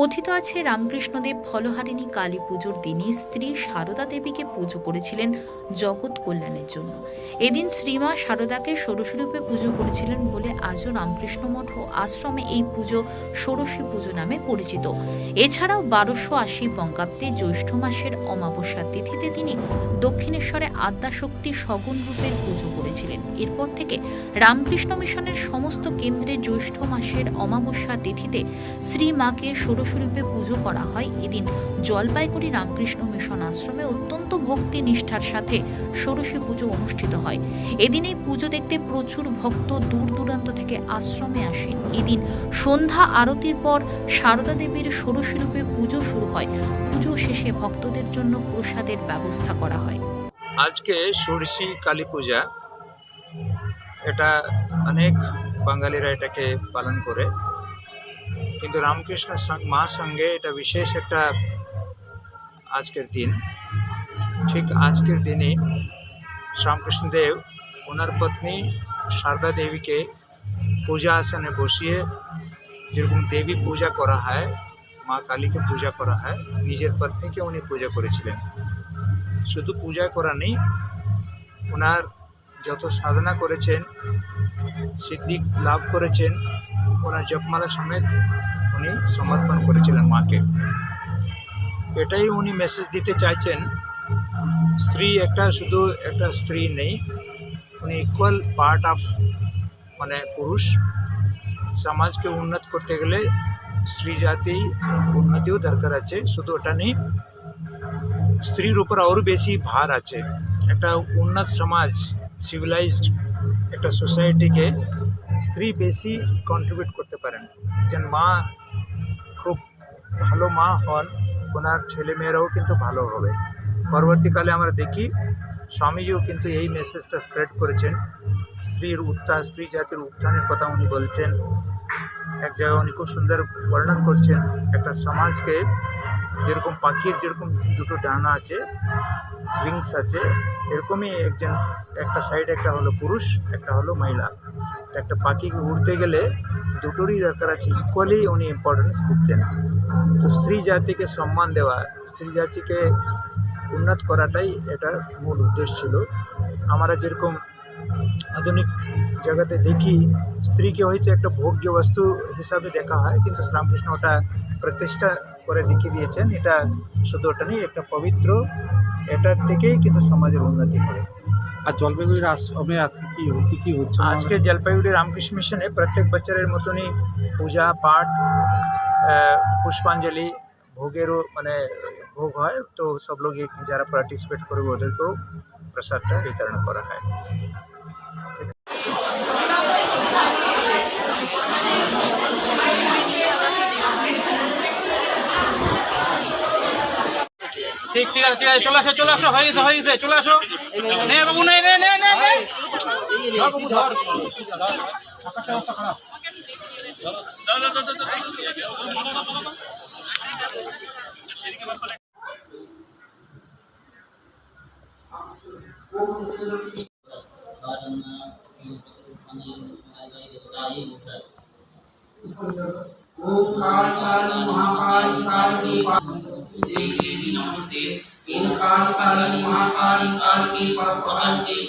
কথিত আছে রামকৃষ্ণদেব ফলহারিণী কালী পুজোর দিনই স্ত্রী সারদা দেবীকে পুজো করেছিলেন জগৎ কল্যাণের জন্য। এদিন শ্রীমা সারদাকে ষোড়শরূপে পুজো করেছিলেন বলে আজও রামকৃষ্ণ মঠ ও আশ্রমে এই পুজো ষোড়শী পুজো নামে পরিচিত। এছাড়াও বারোশো আশি বঙ্গাব্দে জ্যৈষ্ঠ মাসের অমাবস্যার তিথিতে তিনি দক্ষিণেশ্বরে আদ্যাশক্তি সগুণ রূপের পুজো করেছিলেন। এরপর থেকে রামকৃষ্ণ মিশনের সমস্ত কেন্দ্রে জ্যৈষ্ঠ মাসের অমাবস্যা তিথিতে শ্রী মাকে ষোড়শরূপে পুজো করা হয়। এদিন জলপাইগুড়ি রামকৃষ্ণ মিশন আশ্রমে অত্যন্ত ভক্তি নিষ্ঠার সাথে ষোড়শী পুজো অনুষ্ঠিত হয়। এদিন এই পুজো দেখতে প্রচুর ভক্ত দূর দূরান্ত থেকে আশ্রমে আসেন। এদিন সন্ধ্যা আরতির পর সারদা দেবীর ষোড়শরূপে পুজো শুরু হয়। পুজো শেষে ভক্তদের জন্য প্রসাদের ব্যবস্থা করা হয়। আজকে ষোড়শী কালী পূজা। এটা অনেক বাঙালিরা এটাকে পালন করে। কিন্তু রামকৃষ্ণ মা সঙ্গে এটা বিশেষ একটা আজকের দিন। ঠিক আজকের দিনে শ্রীরামকৃষ্ণদেব ওনার পত্নী সারদা দেবীকে পূজা আসনে বসিয়ে যেরকম দেবী পূজা করা হয়, মা কালীকে পূজা করা হয়, নিজের পত্নীকে উনি পূজা করেছিলেন। শুধু পূজা করা নেই ওনার যত সাধনা করেছেন সিদ্ধি লাভ করেছেন, ওনার জপমালা সমেত উনি সমর্পণ করেছিলেন মাকে। এটাই উনি মেসেজ দিতে চাইছেন, স্ত্রী একটা শুধু একটা স্ত্রী নেই, উনি ইকুয়াল পার্ট অফ মানে পুরুষ। সমাজকে উন্নত করতে গেলে স্ত্রী জাতি উন্নতিও দরকার আছে, শুধু ওটা নেই, স্ত্রীর উপর আরও বেশি ভার আছে। একটা উন্নত সমাজ সিভিলাইজড একটা সোসাইটিকে স্ত্রী বেশি কন্ট্রিবিউট করতে পারেন। যেন মা খুব ভালো মা হন, ওনার ছেলেমেয়েরাও কিন্তু ভালো হবে। পরবর্তীকালে আমরা দেখি স্বামীজিও কিন্তু এই মেসেজটা স্প্রেড করেছেন। স্ত্রীর উত্থান, স্ত্রী জাতির উত্থানের কথা উনি বলছেন। এক জায়গায় উনি খুব সুন্দর বর্ণন করছেন। একটা সমাজকে যেরকম পাখির যেরকম দুটো ডানা আছে উইংস আছে, এরকমই একজন, একটা সাইড একটা হলো পুরুষ, একটা হলো মহিলা। একটা পাখিকে উড়তে গেলে দুটোরই দরকার আছে ইকুয়ালি উনি ইম্পর্টেন্স দিচ্ছেন। তো স্ত্রী জাতিকে সম্মান দেওয়া, স্ত্রী জাতিকে উন্নত করাটাই এটার মূল উদ্দেশ্য ছিল। আমরা যেরকম আধুনিক জগতে দেখি স্ত্রীকে হয়তো একটা ভোগ্য বস্তু হিসাবে দেখা হয় কিন্তু রামকৃষ্ণ ওটা প্রতিষ্ঠা করে দেখিয়ে দিয়েছেন। এটা শুধু ওটা নেই একটা পবিত্র এটার থেকেই কিন্তু সমাজের উন্নতি হবে আর জলপাইগুড়ির আশ্রমে আজকে কি কি কি হচ্ছে? আজকে জলপাইগুড়ি রামকৃষ্ণ মিশনে প্রত্যেক বছরের মতনই পূজা পাঠ পুষ্পাঞ্জলি ভোগেরও মানে ভোগ হয়। তো সব লোক যারা পার্টিসিপেট করবে ওদেরকেও প্রসাদটা বিতরণ করা হয়। ঠিক ঠিক আছে ঠিক আছে, চলে আসো চলে আসো, হয়ে গেছে হয়ে গেছে, চলে আসো। নে বাবু, নে নে নে নে নে। ধর বাবু, ধর। ধর। আকাশের ඉදිරියේදී නමෝතේ ඒන කාණ කාණී මහා කාණී කාණී පරපහන්තේ